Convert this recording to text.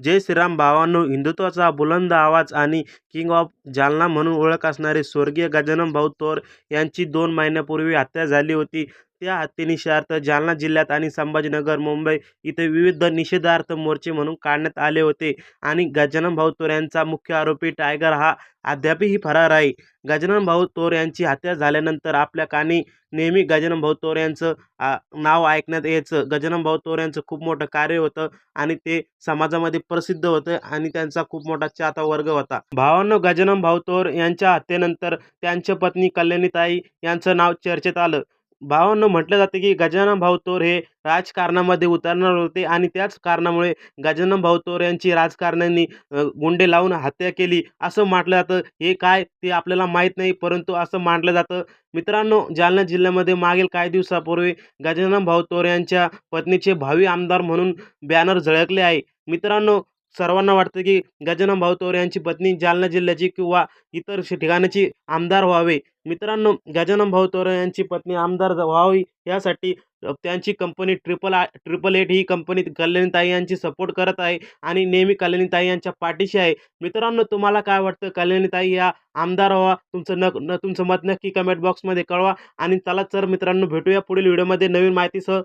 जय श्रीराम भावांनो हिंदुत्वाचा बुलंद आवाज आणि किंग ऑफ जालना म्हणून ओळख असणारे स्वर्गीय गजानन भाऊ तोर यांची दोन महिन्यापूर्वी हत्या झाली होती. त्या हत्येनिमित्त जालना जिल्ह्यात आणि संभाजीनगर मुंबई इथे विविध निषेधार्थ मोर्चे म्हणून काढण्यात आले होते. आणि गजानन भाऊ तोर यांचा मुख्य आरोपी टायगर हा अद्यापही फरार आहे. गजानन भाऊ तोर यांची हत्या झाल्यानंतर आपल्या कानी नेहमी गजानन भाऊ तोर यांचं नाव ऐकण्यात यायचं. गजानन भाऊ तोर यांचं खूप मोठं कार्य होतं आणि ते समाजामध्ये प्रसिद्ध होतं आणि त्यांचा खूप मोठा चाहता वर्ग होता. भावांनो गजानन भाऊ तोर यांच्या हत्येनंतर त्यांच्या पत्नी कल्याणीताई यांचं नाव चर्चेत आलं. भावांनो म्हटलं जातं की गजानन भाऊ तोर हे राजकारणामध्ये उतरणार होते आणि त्याच कारणामुळे गजानन भाऊ तोर यांची राजकारण्यांनी गुंडे लावून हत्या केली. असं म्हटलं जातं. हे काय ते आपल्याला माहीत नाही परंतु असं मानलं जातं. मित्रांनो जालना जिल्ह्यामध्ये मागील काही दिवसापूर्वी गजानन भाऊ तोर यांच्या पत्नीचे भावी आमदार म्हणून बॅनर झळकले आहे. मित्रांनो सर्वांना वाटतं की गजानन भाऊ यांची पत्नी जालना जिल्ह्याची किंवा इतर श- ठिकाणाची आमदार व्हावे. मित्रांनो गजानन भाऊ तोर यांची पत्नी आमदार व्हावी यासाठी त्यांची कंपनी ट्रिपल आ ट्रिपल एट ही कंपनी कल्याणीताई यांची सपोर्ट करत आहे आणि नेहमी कल्याणीताई यांच्या पाठीशी आहे. मित्रांनो तुम्हाला काय वाटतं? कल्याणीताई या आमदार व्हावा? तुमचं न न तुमचं मत नक्की कमेंट बॉक्समध्ये कळवा. आणि चला तर मित्रांनो भेटूया पुढील व्हिडिओमध्ये नवीन माहितीसह.